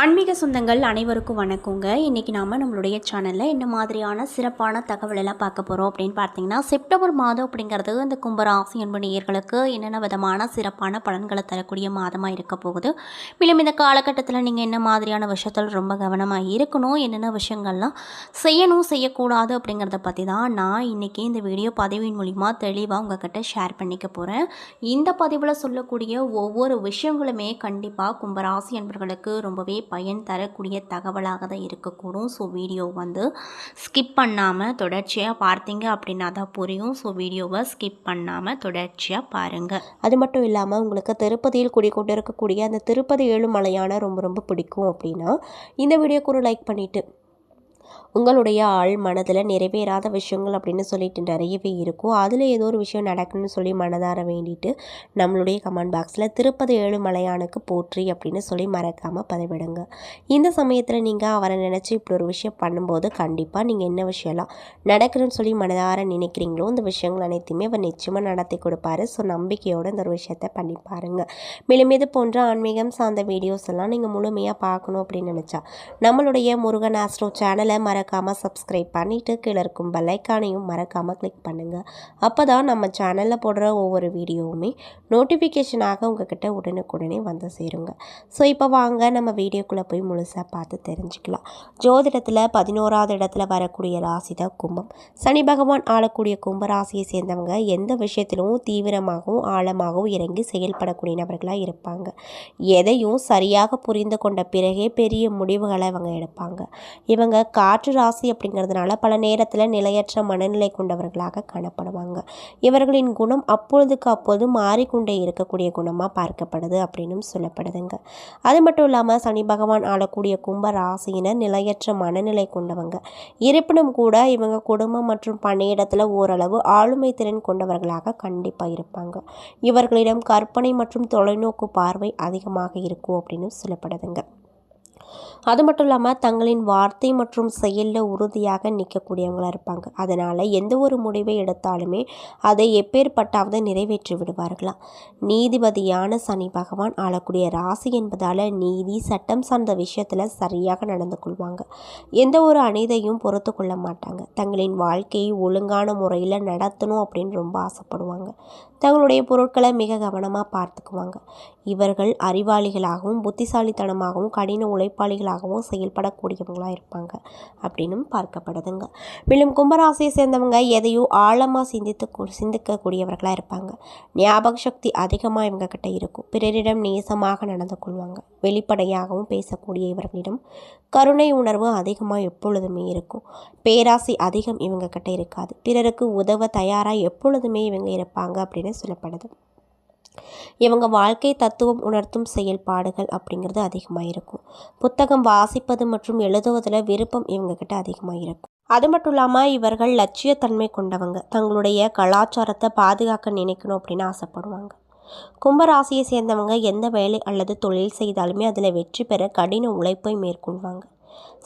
ஆன்மீக சொந்தங்கள் அனைவருக்கும் வணக்கங்க. இன்றைக்கி நாம் நம்மளுடைய சேனலில் என்ன மாதிரியான சிறப்பான தகவலெல்லாம் பார்க்க போகிறோம் அப்படின்னு பார்த்தீங்கன்னா செப்டம்பர் மாதம் அப்படிங்கிறது இந்த கும்பராசி என்பது நேயர்களுக்கு என்னென்ன விதமான சிறப்பான பலன்களை தரக்கூடிய மாதமாக இருக்க போகுது. மேலும் இந்த காலகட்டத்தில் நீங்கள் என்ன மாதிரியான விஷயத்தில் ரொம்ப கவனமாக இருக்கணும் என்னென்ன விஷயங்கள்லாம் செய்யணும் செய்யக்கூடாது அப்படிங்கிறத பற்றி தான் நான் இன்றைக்கி இந்த வீடியோ பதிவின் மூலிமா தெளிவாக உங்கள் கிட்டே ஷேர் பண்ணிக்க போகிறேன் இந்த பதிவில் சொல்லக்கூடிய ஒவ்வொரு விஷயங்களுமே கண்டிப்பாக கும்பராசி என்பவர்களுக்கு ரொம்பவே பயன் தரக்கூடிய தகவலாக தான் இருக்கக்கூடும். ஸோ வீடியோ வந்து ஸ்கிப் பண்ணாமல் தொடர்ச்சியாக பார்த்தீங்க அப்படின்னா தான் புரியும். ஸோ வீடியோவை ஸ்கிப் பண்ணாமல் தொடர்ச்சியாக பாருங்கள் அது மட்டும் இல்லாமல் உங்களுக்கு திருப்பதியில் குடிக்கொண்டு இருக்கக்கூடிய அந்த திருப்பதி ஏழுமலையான ரொம்ப ரொம்ப பிடிக்கும் அப்படின்னா இந்த வீடியோக்கு ஒரு லைக் பண்ணிவிட்டு உங்களுடைய ஆள் மனதில் நிறைவேறாத விஷயங்கள் அப்படின்னு சொல்லிட்டு நிறையவே இருக்கும். அதில் ஏதோ ஒரு விஷயம் நடக்கணும்னு சொல்லி மனதார வேண்டிட்டு நம்மளுடைய கமெண்ட் பாக்ஸில் திருப்பதி ஏழுமலையானுக்கு போற்றி அப்படின்னு சொல்லி மறக்காமல் பதிவிடுங்க. இந்த சமயத்தில் நீங்கள் அவரை நினச்சி இப்படி ஒரு விஷயம் பண்ணும்போது கண்டிப்பாக நீங்கள் என்ன விஷயம்லாம் நடக்கணும்னு சொல்லி மனதார நினைக்கிறீங்களோ இந்த விஷயங்கள் அனைத்தையுமே அவர் நிச்சயமாக நடத்தி கொடுப்பாரு. ஸோ நம்பிக்கையோடு இந்த ஒரு விஷயத்தை பண்ணி பாருங்க. மேலும் இது போன்ற ஆன்மீகம் சார்ந்த வீடியோஸ் எல்லாம் நீங்கள் முழுமையாக பார்க்கணும் அப்படின்னு நினச்சா நம்மளுடைய முருகன் ஆஸ்ட்ரோ சேனலை மறக்காமல் சப்ஸ்கிரைப் பண்ணிவிட்டு கீழே இருக்கும் பெல்லைக்கானையும் மறக்காமல் கிளிக் பண்ணுங்கள் அப்போ தான் நம்ம சேனலில் போடுற ஒவ்வொரு வீடியோவுமே நோட்டிஃபிகேஷனாக உங்ககிட்ட உடனுக்குடனே வந்து சேருங்க. ஸோ இப்போ வாங்க நம்ம வீடியோக்குள்ளே போய் முழுசாக பார்த்து தெரிஞ்சுக்கலாம். ஜோதிடத்தில் பதினோராவது இடத்துல வரக்கூடிய ராசி தான் கும்பம். சனி பகவான் ஆளக்கூடிய கும்ப ராசியை சேர்ந்தவங்க எந்த விஷயத்திலும் தீவிரமாகவும் ஆழமாகவும் இறங்கி செயல்படக்கூடிய நபர்களாக இருப்பாங்க. எதையும் சரியாக புரிந்து கொண்ட பிறகே பெரிய முடிவுகளை அவங்க எடுப்பாங்க. இவங்க காற்று ராசி அப்படிங்கிறதுனால பல நேரத்தில் நிலையற்ற மனநிலை கொண்டவர்களாக காணப்படுவாங்க. இவர்களின் குணம் அப்பொழுதுக்கு அப்போது மாறிக்கொண்டே இருக்கக்கூடிய குணமாக பார்க்கப்படுது அப்படின்னு சொல்லப்படுதுங்க. அது மட்டும் இல்லாமல் சனி பகவான் ஆளக்கூடிய கும்ப ராசியினர் நிலையற்ற மனநிலை கொண்டவங்க. இருப்பினும் கூட இவங்க குடும்பம் மற்றும் பணியிடத்தில் ஓரளவு ஆளுமை திறன் கொண்டவர்களாக கண்டிப்பாக இருப்பாங்க. இவர்களிடம் கற்பனை மற்றும் தொலைநோக்கு பார்வை அதிகமாக இருக்கும் அப்படின்னு சொல்லப்படுதுங்க. அது மட்டும் இல்லாமல் தங்களின் வார்த்தை மற்றும் செயலில் உறுதியாக நிற்கக்கூடியவங்களாக இருப்பாங்க. அதனால் எந்த ஒரு முடிவை எடுத்தாலுமே அதை எப்பேற்பட்டாவது நிறைவேற்றி விடுவார்களாம் நீதிபதியான சனி பகவான் ஆளக்கூடிய ராசி என்பதால் நீதி சட்டம் சார்ந்த விஷயத்தில் சரியாக நடந்து கொள்வாங்க. எந்த ஒரு அநீதையும் பொறுத்து கொள்ள மாட்டாங்க. தங்களின் வாழ்க்கையை ஒழுங்கான முறையில் நடத்தணும் அப்படின்னு ரொம்ப ஆசைப்படுவாங்க. தங்களுடைய பொருட்களை மிக கவனமாக பார்த்துக்குவாங்க. இவர்கள் அறிவாளிகளாகவும் புத்திசாலித்தனமாகவும் கடின உழைப்பு உழைப்பாளிகளாகவும் செயல்படக்கூடியவங்களாக இருப்பாங்க அப்படின்னும் பார்க்கப்படுதுங்க. மேலும் கும்பராசியை சேர்ந்தவங்க எதையோ ஆழமாக சிந்தித்து கூ- சிந்திக்கக்கூடியவர்களாக இருப்பாங்க. ஞாபக சக்தி அதிகமாக இவங்க கிட்ட இருக்கும். பிறரிடம் நேசமாக நடந்து கொள்வாங்க. வெளிப்படையாகவும் பேசக்கூடிய இவர்களிடம் கருணை உணர்வு அதிகமாக எப்பொழுதுமே இருக்கும். பேராசை அதிகம் இவங்க கிட்ட இருக்காது. பிறருக்கு உதவ தயாராக எப்பொழுதுமே இவங்க இருப்பாங்க அப்படின்னு சொல்லப்படுது. இவங்க வாழ்க்கை தத்துவம் உணர்த்தும் செயல்பாடுகள் அப்படிங்கிறது அதிகமாக இருக்கும் புத்தகம் வாசிப்பது மற்றும் எழுதுவதில் விருப்பம் இவங்கக்கிட்ட அதிகமாக இருக்கும் அது மட்டும் இல்லாமல் இவர்கள் லட்சியத்தன்மை கொண்டவங்க. தங்களுடைய கலாச்சாரத்தை பாதுகாக்க நினைக்கணும் அப்படின்னு ஆசைப்படுவாங்க. கும்பராசியை சேர்ந்தவங்க எந்த வேலை அல்லது தொழில் செய்தாலுமே அதில் வெற்றி பெற கடின உழைப்பை மேற்கொள்வாங்க.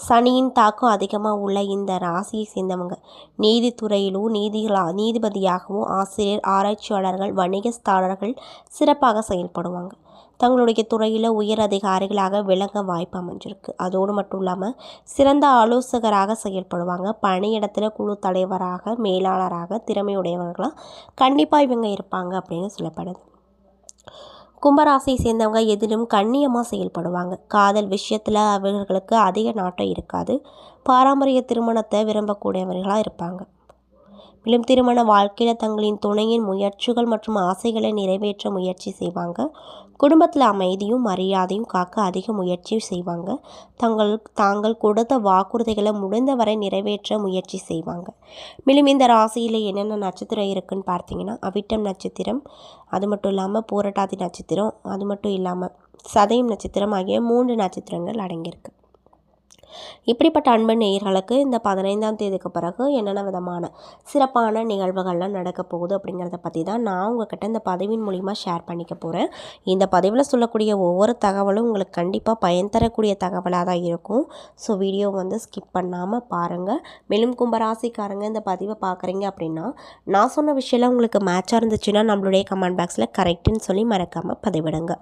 சனியின் தாக்கம் அதிகமாக உள்ள இந்த ராசியை சேர்ந்தவங்க. நீதித்துறையிலும் நீதிகளா நீதிபதியாகவும் ஆசிரியர் ஆராய்ச்சியாளர்கள் வணிகஸ்தாரர்கள் சிறப்பாக செயல்படுவாங்க. தங்களுடைய துறையில் உயர் அதிகாரிகளாக விளங்க வாய்ப்பு அமைஞ்சிருக்கு. அதோடு மட்டும் இல்லாமல் சிறந்த ஆலோசகராக செயல்படுவாங்க. பணியிடத்தில் குழு தலைவராக மேலாளராக திறமையுடையவர்களாக கண்டிப்பாக இவங்க இருப்பாங்க அப்படின்னு சொல்லப்படுது. கும்பராசியை சேர்ந்தவங்க எதிலும் கண்ணியமாக செயல்படுவாங்க. காதல் விஷயத்தில் அவர்களுக்கு அதிக நாட்டம் இருக்காது. பாரம்பரிய திருமணத்தை விரும்பக்கூடியவர்களாக இருப்பாங்க. மேலும் திருமண வாழ்க்கையில் தங்களின் துணையின் முயற்சிகள் மற்றும் ஆசைகளை நிறைவேற்ற முயற்சி செய்வாங்க. குடும்பத்தில் அமைதியும் மரியாதையும் காக்க அதிக முயற்சி செய்வாங்க. தங்கள் தாங்கள் கொடுத்த வாக்குறுதிகளை முடிந்தவரை நிறைவேற்ற முயற்சி செய்வாங்க. மேலும் இந்த ராசியில் என்னென்ன நட்சத்திரம் இருக்குன்னு பார்த்தீங்கன்னா அவிட்டம் நட்சத்திரம் அது மட்டும் இல்லாமல் பூரட்டாதி நட்சத்திரம் அது மட்டும் இல்லாமல் சதயம் நட்சத்திரம் ஆகிய மூன்று நட்சத்திரங்கள் அடங்கியிருக்கு. இப்படிப்பட்ட அன்பு நேயர்களுக்கு இந்த பதினைந்தாம் தேதிக்கு பிறகு என்னென்ன விதமான சிறப்பான நிகழ்வுகள்லாம் நடக்க போகுது அப்படிங்கிறத பற்றி தான் நான் உங்ககிட்ட இந்த பதிவின் மூலிமா ஷேர் பண்ணிக்க போகிறேன் இந்த பதிவில் சொல்லக்கூடிய ஒவ்வொரு தகவலும் உங்களுக்கு கண்டிப்பாக பயன் தரக்கூடிய தகவலாக தான் இருக்கும். ஸோ வீடியோ வந்து ஸ்கிப் பண்ணாமல் பாருங்கள் மேலும் கும்பராசிக்காரங்க இந்த பதிவை பார்க்குறீங்க அப்படின்னா நான் சொன்ன விஷயம்லாம் உங்களுக்கு மேட்சாக இருந்துச்சுன்னா நம்மளுடைய கமெண்ட் பாக்ஸில் கரெக்டுன்னு சொல்லி மறக்காமல் பதிவிடுங்க.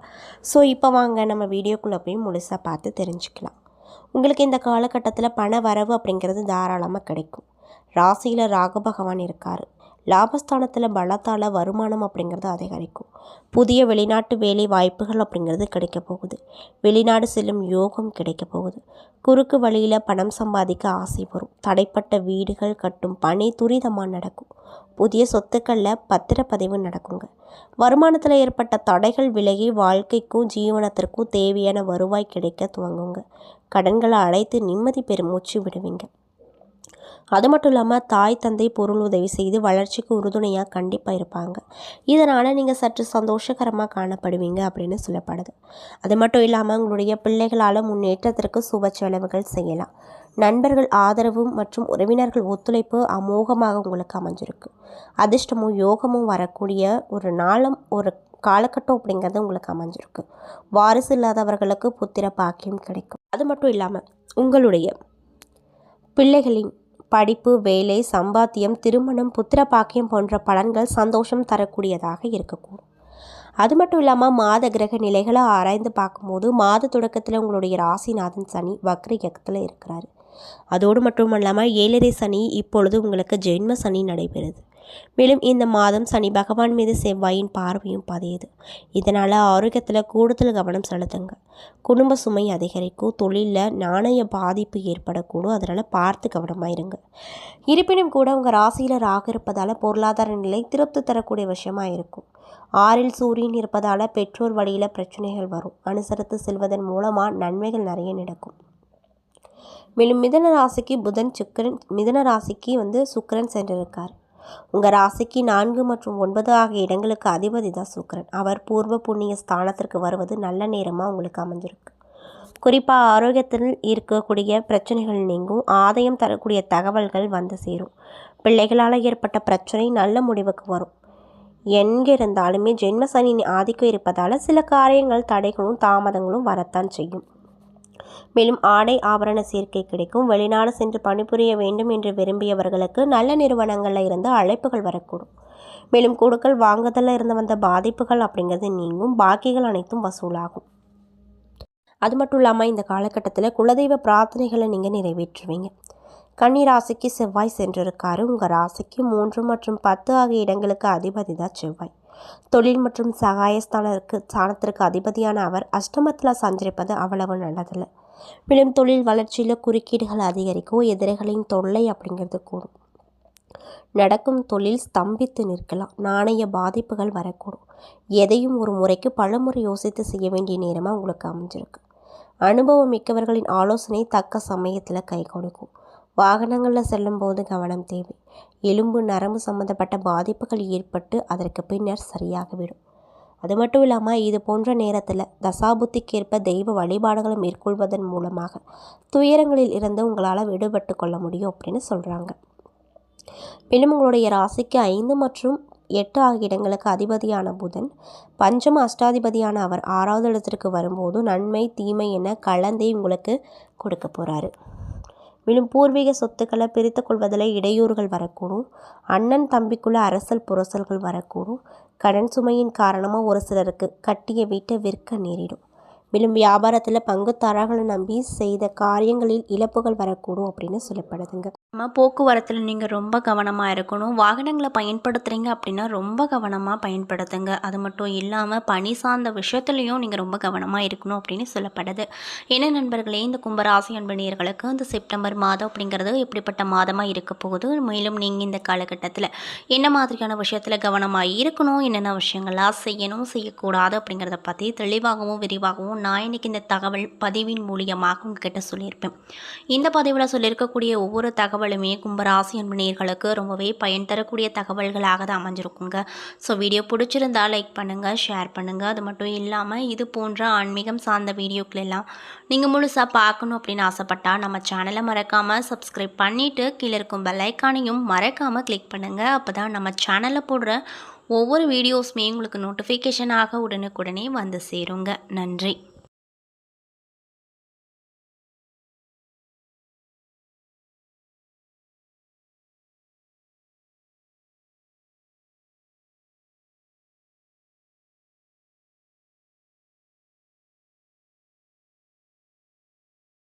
ஸோ இப்போ வாங்க நம்ம வீடியோக்குள்ளே போய் முழுசாக பார்த்து தெரிஞ்சுக்கலாம். உங்களுக்கு இந்த காலகட்டத்தில் பண வரவு அப்படிங்கிறது தாராளமாக கிடைக்கும். ராசியில் ராகு பகவான் இருக்கார். லாபஸ்தானத்தில் பலத்தால் வருமானம் அப்படிங்கிறது அதிகரிக்கும். புதிய வெளிநாட்டு வேலை வாய்ப்புகள் அப்படிங்கிறது கிடைக்க போகுது. வெளிநாடு செல்லும் யோகம் கிடைக்க போகுது. குறுக்கு வழியில் பணம் சம்பாதிக்க ஆசை வரும். தடைப்பட்ட வீடுகள் கட்டும் பணி துரிதமாக நடக்கும். புதிய சொத்துக்களில் பத்திரப்பதிவு நடக்குங்க. வருமானத்தில் ஏற்பட்ட தடைகள் விலகி வாழ்க்கைக்கும் ஜீவனத்திற்கும் தேவையான வருவாய் கிடைக்க துவங்குங்க. கடன்களை அடைத்து நிம்மதி பெருமூச்சு விடுவீங்க. அது மட்டும் இல்லாமல் தாய் தந்தை பொருள் உதவி செய்து வளர்ச்சிக்கு உறுதுணையாக கண்டிப்பாக இருப்பாங்க. இதனால் நீங்கள் சற்று சந்தோஷகரமாக காணப்படுவீங்க அப்படின்னு சொல்லப்படுது. அது மட்டும் இல்லாமல் உங்களுடைய பிள்ளைகளால் முன்னேற்றத்திற்கு சுப செலவுகள் செய்யலாம். நண்பர்கள் ஆதரவு மற்றும் உறவினர்கள் ஒத்துழைப்பு அமோகமாக உங்களுக்கு அமைஞ்சிருக்கு. அதிர்ஷ்டமும் யோகமும் வரக்கூடிய ஒரு நாளம் ஒரு காலகட்டம் அப்படிங்கிறது உங்களுக்கு அமைஞ்சிருக்கு. வாரிசு இல்லாதவர்களுக்கு புத்திர பாக்கியம் கிடைக்கும். அது மட்டும் இல்லாமல் உங்களுடைய பிள்ளைகளின் படிப்பு வேலை சம்பாத்தியம் திருமணம் புத்திர பாக்கியம் போன்ற பலன்கள் சந்தோஷம் தரக்கூடியதாக இருக்கக்கூடும் அது மட்டும் இல்லாமல் மாத கிரக நிலைகளை ஆராய்ந்து பார்க்கும்போது மாத தொடக்கத்தில் உங்களுடைய ராசிநாதன் சனி வக்ர இயக்கத்தில் இருக்கிறாரு. அதோடு மட்டும் இல்லாமல் ஏழரை சனி இப்பொழுது உங்களுக்கு ஜென்ம சனி நடைபெறுது. மேலும் இந்த மாதம் சனி பகவான் மீது செவ்வாயின் பார்வையும் பதியுது. இதனால் ஆரோக்கியத்தில் கூடுதல் கவனம் செலுத்துங்க. குடும்ப சுமை அதிகரிக்கும். தொழிலில் நாணய பாதிப்பு ஏற்படக்கூடும். அதனால் பார்த்து கவனமாக இருங்க இருப்பினும் கூட உங்கள் ராசியில் ராக இருப்பதால் பொருளாதார நிலை திருப்தி தரக்கூடிய விஷயமா இருக்கும். ஆறில் சூரியன் இருப்பதால் பெற்றோர் வழியில் பிரச்சனைகள் வரும். அனுசரித்து செல்வதன் மூலமாக நன்மைகள் நிறைய நடக்கும். மேலும் மிதன ராசிக்கு புதன் சுக்கரன் மிதன ராசிக்கு வந்து சுக்கரன் சென்றிருக்கார். உங்கள் ராசிக்கு நான்கு மற்றும் ஒன்பது ஆகிய இடங்களுக்கு அதிபதி தான் சுக்கிரன். அவர் பூர்வ புண்ணிய ஸ்தானத்திற்கு வருவது நல்ல நேரமாக உங்களுக்கு அமைஞ்சிருக்கு. குறிப்பாக ஆரோக்கியத்தில் இருக்கக்கூடிய பிரச்சனைகள் நீங்கும். ஆதாயம் தரக்கூடிய தகவல்கள் வந்து சேரும். பிள்ளைகளால் ஏற்பட்ட பிரச்சனை நல்ல முடிவுக்கு வரும். எங்கே இருந்தாலுமே ஜென்ம சனி ஆதிக்கம் இருப்பதால் சில காரியங்கள் தடைகளும் தாமதங்களும் வரத்தான் செய்யும். மேலும் ஆடை ஆபரண சேர்க்கை கிடைக்கும். வெளிநாடு சென்று பணிபுரிய வேண்டும் என்று விரும்பியவர்களுக்கு நல்ல நிறுவனங்களில் இருந்து அழைப்புகள் வரக்கூடும். மேலும் கொடுக்கல் வாங்குதலில் இருந்து வந்த பாதிப்புகள் அப்படிங்கிறது நீங்கும். பாக்கிகள் அனைத்தும் வசூலாகும். அது மட்டும் இல்லாமல் இந்த காலகட்டத்தில் குலதெய்வ பிரார்த்தனைகளை நீங்கள் நிறைவேற்றுவீங்க. கன்னி ராசிக்கு செவ்வாய் சென்றிருக்காரு. உங்கள் ராசிக்கு மூன்று மற்றும் பத்து ஆகிய இடங்களுக்கு அதிபதி தான் செவ்வாய். தொழில் மற்றும் சகாயஸ்தானருக்கு ஸ்தானத்திற்கு அதிபதியான அவர் அஷ்டமத்தில் சஞ்சரிப்பது அவ்வளவு நல்லதில்லை. மேலும் தொழில் வளர்ச்சியில் குறுக்கீடுகள் அதிகரிக்கும் எதிரிகளின் தொல்லை அப்படிங்கிறது கூடும். நடக்கும் தொழில் ஸ்தம்பித்து நிற்கலாம். நாணய பாதிப்புகள் வரக்கூடும். எதையும் ஒரு முறைக்கு பலமுறை யோசித்து செய்ய வேண்டிய நேரமாக உங்களுக்கு அமைஞ்சிருக்கு. அனுபவம் மிக்கவர்களின் ஆலோசனை தக்க சமயத்தில் கை கொடுக்கும். வாகனங்களில் செல்லும்போது கவனம் தேவை. எலும்பு நரம்பு சம்பந்தப்பட்ட பாதிப்புகள் ஏற்பட்டு அதற்கு பின்னர் சரியாகிவிடும். அது மட்டும் இல்லாமல் இது போன்ற நேரத்தில் தசாபுத்திக்கேற்ப தெய்வ வழிபாடுகளை மேற்கொள்வதன் மூலமாக துயரங்களில் இருந்து உங்களால் விடுபட்டு கொள்ள முடியும் அப்படின்னு சொல்கிறாங்க மேலும் உங்களுடைய ராசிக்கு ஐந்து மற்றும் எட்டு ஆகிய இடங்களுக்கு அதிபதியான புதன் பஞ்சம அஷ்டாதிபதியான அவர் ஆறாவது இடத்திற்கு வரும்போது நன்மை தீமை என கலந்தே உங்களுக்கு கொடுக்க போகிறாரு மேலும் பூர்வீக சொத்துக்களை பிரித்து கொள்வதில் இடையூறுகள் வரக்கூடும். அண்ணன் தம்பிக்குள்ள அரசல் புரசல்கள் வரக்கூடும். கடன் சுமையின் காரணமாக ஒரு சிலருக்கு கட்டிய வீட்டை விற்க நேரிடும். மேலும் வியாபாரத்தில் பங்குதாரர்களை நம்பி செய்த காரியங்களில் இழப்புகள் வரக்கூடும் அப்படின்னு சொல்லப்படுதுங்க. நம்ம போக்குவரத்தில் நீங்கள் ரொம்ப கவனமாக இருக்கணும். வாகனங்களை பயன்படுத்துகிறீங்க அப்படின்னா ரொம்ப கவனமாக பயன்படுத்துங்க. அது மட்டும் இல்லாமல் பணி சார்ந்த விஷயத்துலையும் நீங்கள் ரொம்ப கவனமாக இருக்கணும் அப்படின்னு சொல்லப்படுது. என்ன நண்பர்களே இந்த கும்பராசி அன்பணியர்களுக்கு இந்த செப்டம்பர் மாதம் அப்படிங்கிறது எப்படிப்பட்ட மாதமாக இருக்க போகுது? மேலும் நீங்கள் இந்த காலகட்டத்தில் என்ன மாதிரியான விஷயத்தில் கவனமாக இருக்கணும்? என்னென்ன விஷயங்கள்லாம் செய்யணும்? செய்யக்கூடாது அப்படிங்கிறத பற்றி தெளிவாகவும் விரிவாகவும் நான் இன்னைக்கு இந்த தகவல் பதிவின் மூலியமாக உங்ககிட்ட சொல்லியிருப்பேன். இந்த பதிவில் சொல்லியிருக்கக்கூடிய ஒவ்வொரு தகவல் தகவலுமே கும்பராசி அன்புநேர்களுக்கு ரொம்பவே பயன் தரக்கூடிய தகவல்களாக தான் அமைஞ்சிருக்குங்க. ஸோ வீடியோ பிடிச்சிருந்தா லைக் பண்ணுங்கள் ஷேர் பண்ணுங்கள் அது மட்டும் இல்லாமல் இது போன்ற ஆன்மீகம் சார்ந்த வீடியோக்கள் எல்லாம் நீங்கள் முழுசாக பார்க்கணும் அப்படின்னு ஆசைப்பட்டால் நம்ம சேனலை மறக்காமல் சப்ஸ்கிரைப் பண்ணிவிட்டு கீழே இருக்கும் பெல்லைக்கானையும் மறக்காமல் கிளிக் பண்ணுங்கள் அப்போ தான் நம்ம சேனலில் போடுற ஒவ்வொரு வீடியோஸுமே உங்களுக்கு நோட்டிஃபிகேஷனாக உடனுக்குடனே வந்து சேருங்க. நன்றி.